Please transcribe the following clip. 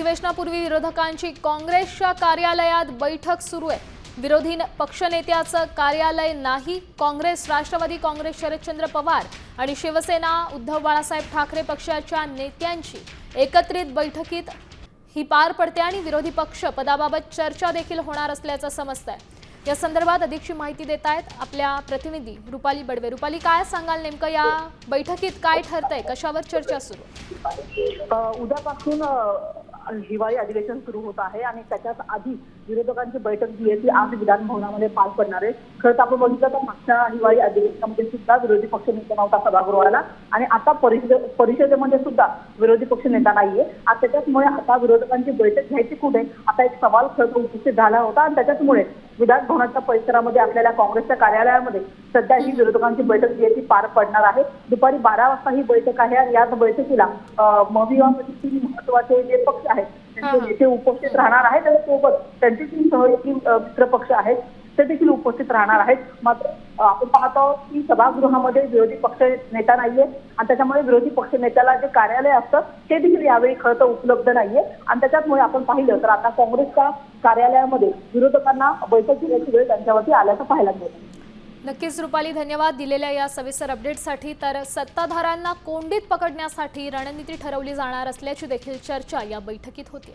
अधिवेशनापूर्वी विरोधकांची काँग्रेसच्या कार्यालयात बैठक सुरू आहे. विरोधी पक्षनेत्याचं कार्यालय नाही काँग्रेस राष्ट्रवादी काँग्रेस शरदचंद्र पवार आणि शिवसेना उद्धव बाळासाहेब ठाकरे पक्षाच्या नेत्यांची एकत्रित बैठकीत ही पार पडते आणि विरोधी पक्ष पदाबाबत चर्चा देखील होणार असल्याचं समजतंय. या संदर्भात अधिकची माहिती देत आहेत आपल्या प्रतिनिधी रुपाली बडवे. रुपाली काय सांगाल नेमकं या बैठकीत? काय ठरतंय? कशावर चर्चा सुरू? उद्यापासून हिवाळी अधिवेशन सुरू होत आहे आणि त्याच्यात आधी विरोधकांची बैठक जी आहे ती आज विधानभवनामध्ये पार पडणार आहे. खरं तर आपण बघितलं तर मागच्या हिवाळी अधिवेशनामध्ये सुद्धा विरोधी पक्ष नेता नव्हता सभागृहाला आणि आता परिषद परिषदेमध्ये सुद्धा विरोधी पक्ष नेता नाहीये. आणि त्याच्याचमुळे आता विरोधकांची बैठक घ्यायची कुठे? आता एक सवाल खरं उपस्थित झाला होता आणि त्याच्याचमुळे विधान भवनाच्या परिसरामध्ये आपल्याला काँग्रेसच्या कार्यालयामध्ये सध्या ही विरोधकांची बैठक जी आहे ती पार पडणार आहे. दुपारी बारा वाजता ही बैठक आहे आणि याच बैठकीला मविवामध्ये तीन महत्त्वाचे जे पक्ष आहेत त्यांचे. नेते उपस्थित राहणार आहेत आणि सोबत त्यांचे तीन सहयोगी मित्र पक्ष आहेत. ते देखील उपस्थित राहणार आहेत. मात्र आपण पाहतो आहोत की सभागृहामध्ये विरोधी पक्ष नेता नाहीये आणि त्याच्यामुळे विरोधी पक्ष नेत्याला जे कार्यालय असतं ते देखील यावेळी खरं तर उपलब्ध नाहीये. आणि त्याच्यामुळे आपण पाहिलं तर आता काँग्रेसच्या कार्यालयामध्ये विरोधकांना बैठक घेण्याची वेळ त्यांच्यावरती आल्याचं पाहायला मिळतं. नक्कीच रुपाली धन्यवाद दिलेल्या या सविस्तर अपडेटसाठी. तर सत्ताधारांना कोंडीत पकडण्यासाठी रणनीती ठरवली जाणार असल्याची देखील चर्चा या बैठकीत होती